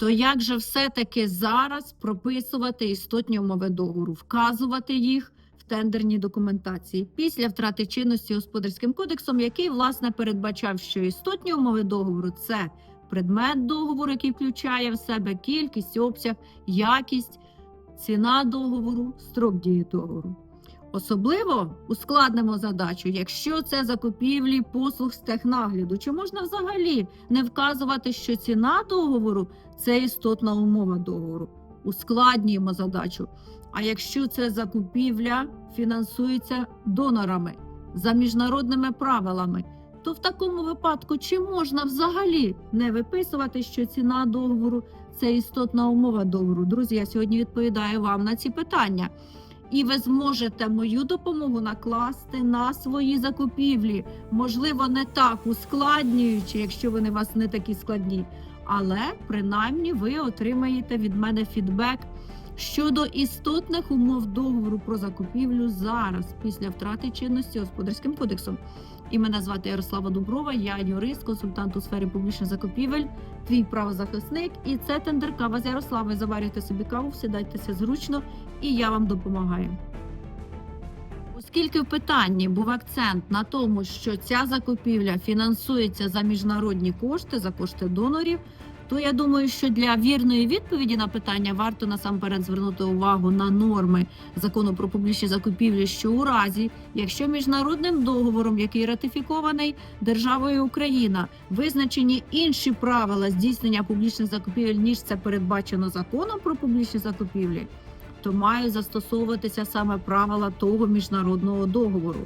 то як же все-таки зараз прописувати істотні умови договору, вказувати їх в тендерній документації після втрати чинності господарським кодексом, який власне передбачав, що істотні умови договору це предмет договору, який включає в себе кількість, обсяг, якість, ціна договору, строк дії договору. Особливо ускладнимо задачу, якщо це закупівлі послуг з технагляду. Чи можна взагалі не вказувати, що ціна договору це істотна умова договору? Ускладнюємо задачу. А якщо це закупівля фінансується донорами за міжнародними правилами, то в такому випадку чи можна взагалі не виписувати, що ціна договору це істотна умова договору? Друзі, я сьогодні відповідаю вам на ці питання. І ви зможете мою допомогу накласти на свої закупівлі. Можливо, не так ускладнюючи, якщо вони у вас не такі складні. Але принаймні ви отримаєте від мене фідбек щодо істотних умов договору про закупівлю зараз, після втрати чинності господарським кодексом. І мене звати Ярослава Дуброва, я юрист, консультант у сфері публічних закупівель, твій правозахисник. І це тендер кава з Ярославою. Заварюйте собі каву, сідайтеся зручно, і я вам допомагаю. Оскільки в питанні був акцент на тому, що ця закупівля фінансується за міжнародні кошти, за кошти донорів, то я думаю, що для вірної відповіді на питання варто насамперед звернути увагу на норми закону про публічні закупівлі, що у разі, якщо міжнародним договором, який ратифікований державою Україна, визначені інші правила здійснення публічних закупівель, ніж це передбачено законом про публічні закупівлі, то мають застосовуватися саме правила того міжнародного договору.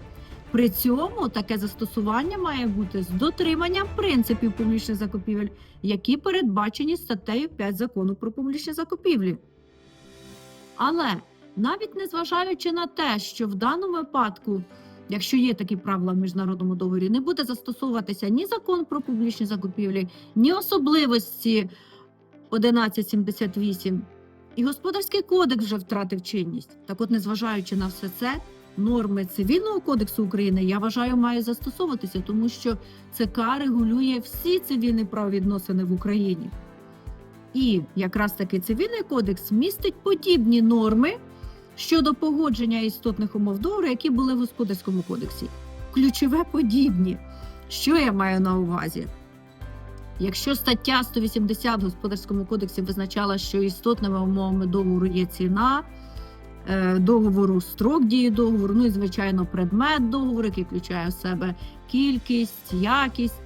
При цьому таке застосування має бути з дотриманням принципів публічних закупівель, які передбачені статтею 5 закону про публічні закупівлі. Але навіть незважаючи на те, що в даному випадку, якщо є такі правила в міжнародному договорі, не буде застосовуватися ні закон про публічні закупівлі, ні особливості 1178, і господарський кодекс вже втратив чинність. Так, от, незважаючи на все це, норми цивільного кодексу України я вважаю має застосовуватися, тому що ЦК регулює всі цивільні правовідносини в Україні. І якраз таки цивільний кодекс містить подібні норми щодо погодження істотних умов договору, які були в господарському кодексі. Ключове подібні. Що я маю на увазі? Якщо стаття 180 в господарському кодексі визначала, що істотними умовами договору є ціна, договору строк дії договору, ну і звичайно предмет договору, який включає в себе кількість, якість.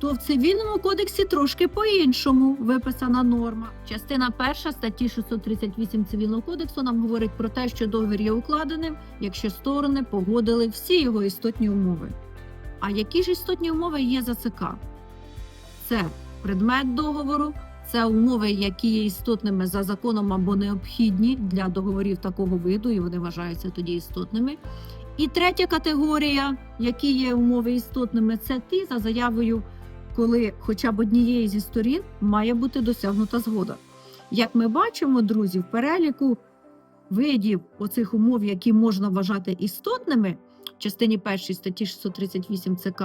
То в цивільному кодексі трошки по-іншому виписана норма. Частина перша статті 638 цивільного кодексу нам говорить про те, що договір є укладеним, якщо сторони погодили всі його істотні умови. А які ж істотні умови є за ЦК? Це предмет договору, це умови, які є істотними за законом або необхідні для договорів такого виду, і вони вважаються тоді істотними. І третя категорія, які є умови істотними, це ті за заявою, коли хоча б однієї зі сторін має бути досягнута згода. Як ми бачимо, друзі, в переліку видів оцих умов, які можна вважати істотними, в частині першій статті 638 ЦК,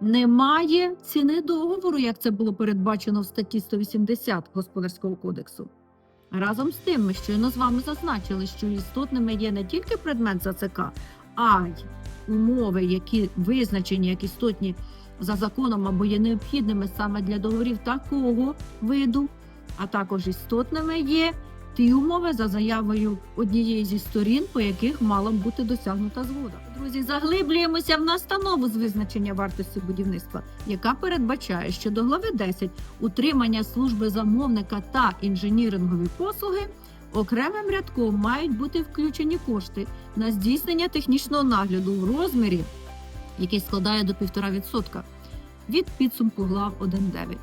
немає ціни договору, як це було передбачено в статті 180 Господарського кодексу. Разом з тим, ми щойно з вами зазначили, що істотними є не тільки предмет за а й умови, які визначені як істотні за законом або є необхідними саме для договорів такого виду, а також істотними є ті умови за заявою однієї зі сторін, по яких мала б бути досягнута згода. Друзі, заглиблюємося в настанову з визначення вартості будівництва, яка передбачає, що до глави 10 утримання служби замовника та інженірингові послуги окремим рядком мають бути включені кошти на здійснення технічного нагляду в розмірі, який складає до 1,5% від підсумку глав 1.9.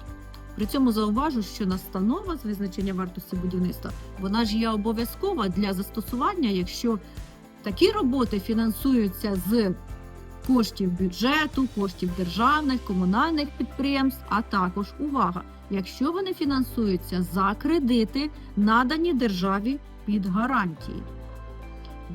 При цьому зауважу, що настанова з визначення вартості будівництва вона ж є обов'язкова для застосування, якщо такі роботи фінансуються з коштів бюджету, коштів державних, комунальних підприємств, а також увага, якщо вони фінансуються за кредити, надані державі під гарантії.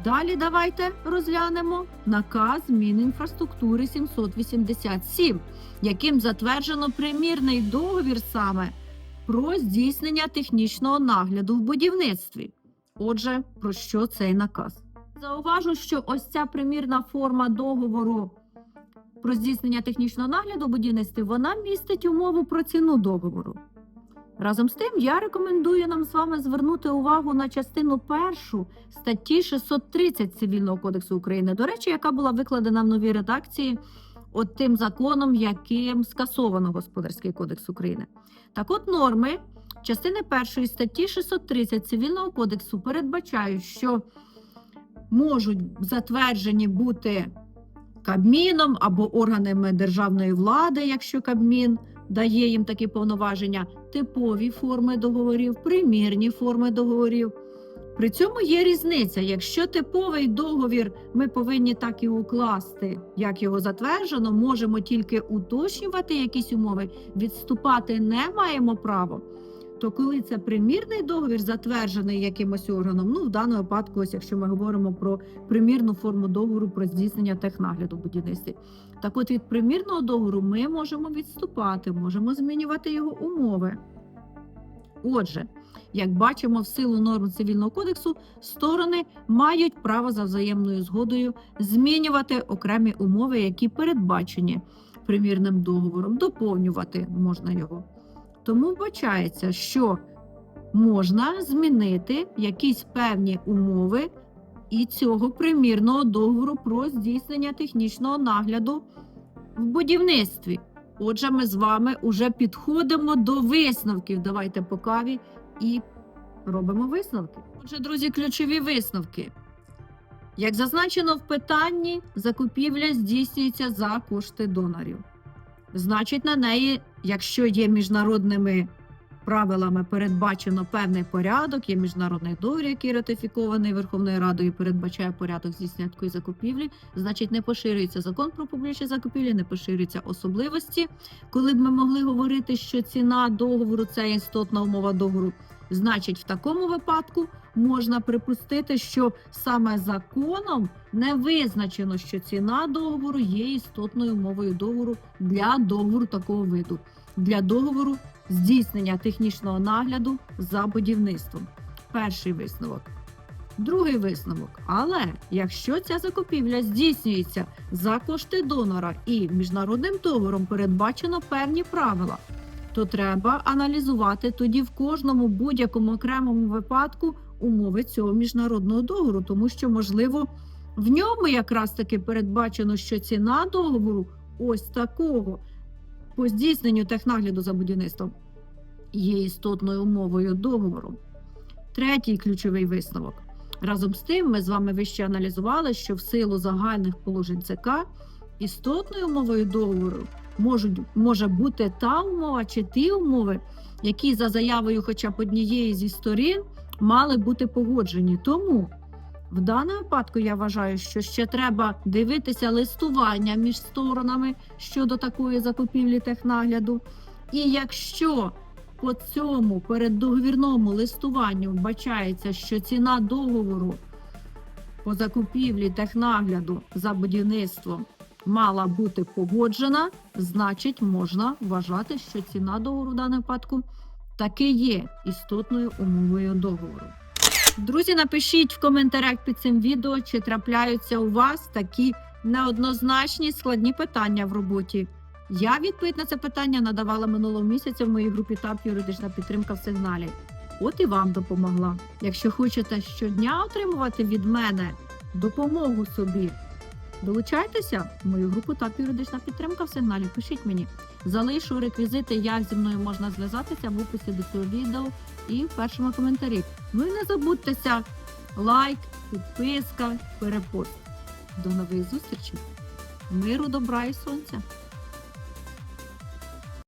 Далі давайте розглянемо наказ Мінінфраструктури 787, яким затверджено примірний договір саме про здійснення технічного нагляду в будівництві. Отже, про що цей наказ? Зауважу, що ось ця примірна форма договору про здійснення технічного нагляду в будівництві вона містить умову про ціну договору. Разом з тим, я рекомендую нам з вами звернути увагу на частину першу статті 630 Цивільного кодексу України, до речі, яка була викладена в новій редакції от тим законом, яким скасовано Господарський кодекс України. Так от норми частини першої статті 630 Цивільного кодексу передбачають, що можуть затверджені бути Кабміном або органами державної влади, якщо Кабмін дає їм такі повноваження, типові форми договорів, примірні форми договорів. При цьому є різниця. Якщо типовий договір ми повинні так і укласти, як його затверджено, можемо тільки уточнювати якісь умови, відступати не маємо права. То коли це примірний договір, затверджений якимось органом, ну в даному випадку, ось якщо ми говоримо про примірну форму договору про здійснення технагляду в будівництві, так от від примірного договору ми можемо відступати, можемо змінювати його умови. Отже, як бачимо, в силу норм цивільного кодексу сторони мають право за взаємною згодою змінювати окремі умови, які передбачені примірним договором, доповнювати можна його. Тому вбачається, що можна змінити якісь певні умови і цього примірного договору про здійснення технічного нагляду в будівництві. Отже, ми з вами вже підходимо до висновків. Давайте по каві і робимо висновки. Отже, друзі, ключові висновки. Як зазначено в питанні, закупівля здійснюється за кошти донорів. Значить, на неї, якщо є міжнародними правилами передбачено певний порядок, є міжнародний договір, який ратифікований Верховною Радою, передбачає порядок здійснення такої закупівлі, значить не поширюється закон про публічні закупівлі, не поширюються особливості. Коли б ми могли говорити, що ціна договору це істотна умова договору, значить, в такому випадку можна припустити, що саме законом не визначено, що ціна договору є істотною умовою договору для договору такого виду, для договору здійснення технічного нагляду за будівництвом. Перший висновок. Другий висновок. Але якщо ця закупівля здійснюється за кошти донора і міжнародним договором передбачено певні правила, то треба аналізувати тоді в кожному будь-якому окремому випадку умови цього міжнародного договору, тому що, можливо, в ньому якраз таки передбачено, що ціна договору ось такого по здійсненню технагляду за будівництвом є істотною умовою договору. Третій ключовий висновок. Разом з тим, ми з вами вище аналізували, що в силу загальних положень ЦК істотною умовою договору можуть, може бути та умова чи ті умови, які за заявою хоча б однієї зі сторін мали бути погоджені. Тому в даному випадку я вважаю, що ще треба дивитися листування між сторонами щодо такої закупівлі технагляду. І якщо по цьому переддоговірному листуванню вбачається, що ціна договору по закупівлі технагляду за будівництвом мала бути погоджена, значить можна вважати, що ціна договору в даному випадку таки є істотною умовою договору. Друзі, напишіть в коментарях під цим відео, чи трапляються у вас такі неоднозначні складні питання в роботі. Я відповідь на це питання надавала минулого місяця в моїй групі ТАП юридична підтримка в сигналі. От і вам допомогла. Якщо хочете щодня отримувати від мене допомогу собі, долучайтеся в мою групу та юридична підтримка в сигналі. Пишіть мені. Залишу реквізити, як зі мною можна зв'язатися в описі до цього відео і в першому коментарі. Ну і не забудьтеся лайк, підписка, перепост. До нових зустрічей! Миру, добра і сонця!